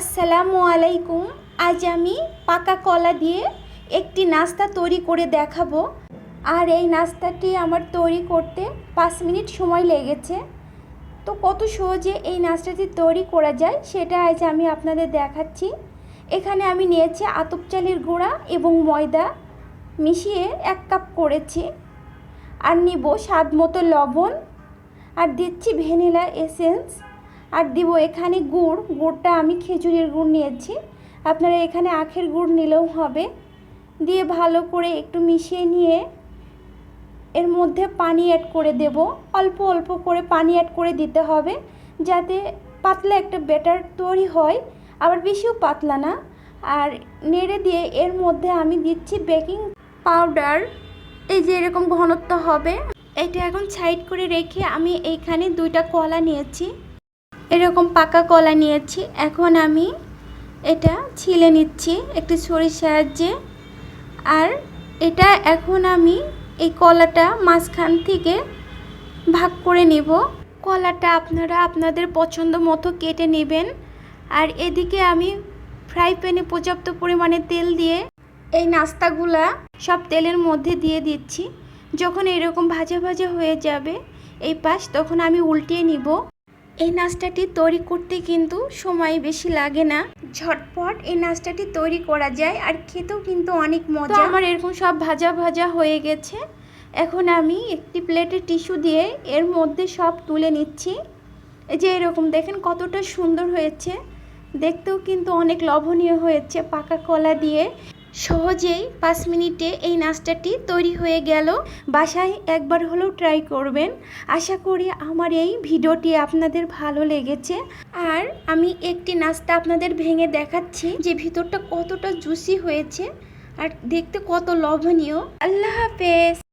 আসসালামু আলাইকুম। আজ আমি পাকা কলা দিয়ে একটি নাস্তা তৈরি করে দেখাবো। আর এই নাস্তাটি আমার তৈরি করতে পাঁচ মিনিট সময় লেগেছে। তো কত সহজে এই নাস্তাটি তৈরি করা যায় সেটা আজ আমি আপনাদের দেখাচ্ছি। এখানে আমি নিয়েছি আতপ চালের গুঁড়া এবং ময়দা মিশিয়ে এক কাপ করেছি। আর নিব স্বাদ মতো লবণ। আর দিচ্ছি ভ্যানিলা এসেন্স। আর দিব এখানে গুড়, গুড়টা আমি খেজুরের গুড় নিয়েছি। আপনারা এখানে আখের গুড় নিলেও হবে। দিয়ে ভালো করে একটু মিশিয়ে নিয়ে এর মধ্যে পানি অ্যাড করে দেব। অল্প অল্প করে পানি অ্যাড করে দিতে হবে যাতে পাতলা একটা ব্যাটার তৈরি হয়। আবার বেশিও পাতলা না। আর নেড়ে দিয়ে এর মধ্যে আমি দিচ্ছি বেকিং পাউডার এই যে এরকম ঘনত্ব হবে। এটা এখন সাইড করে রেখে আমি এইখানে দুইটা কলা নিয়েছি। এরকম পাকা কলা নিয়েছি। এখন আমি এটা ছিলে নিচ্ছি একটি ছড়ির সাহায্যে। আর এটা এখন আমি এই কলাটা মাঝখান থেকে ভাগ করে নিব। কলাটা আপনারা আপনাদের পছন্দ মতো কেটে নেবেন। আর এদিকে আমি ফ্রাই প্যানে পর্যাপ্ত পরিমাণে তেল দিয়ে এই নাস্তাগুলা সব তেলের মধ্যে দিয়ে দিচ্ছি। যখন এরকম ভাজা ভাজা হয়ে যাবে এই পাশ, তখন আমি উল্টিয়ে নিব। এই নাস্তাটি তৈরি করতে কিন্তু সময় বেশি লাগে না। ঝটপট এই নাস্তাটি তৈরি করা যায় আর খেতেও কিন্তু অনেক মজা। আমার এরকম সব ভাজা ভাজা হয়ে গেছে। এখন আমি একটি প্লেটে টিস্যু দিয়ে এর মধ্যে সব তুলে নিচ্ছি। এই যে এরকম দেখেন কতটা সুন্দর হয়েছে। দেখতেও কিন্তু অনেক লোভনীয় হয়েছে পাকা কলা দিয়ে। সহজেই পাঁচ মিনিটে এই নাস্তাটি তৈরি হয়ে গেল। বাসায় একবার হলেও ট্রাই করবেন। আশা করি আমার এই ভিডিওটি আপনাদের ভালো লেগেছে। আর আমি একটি নাস্তা আপনাদের ভেঙে দেখাচ্ছি যে ভিতরটা কতটা জুসি হয়েছে আর দেখতে কত লোভনীয়। আল্লাহ হাফেজ!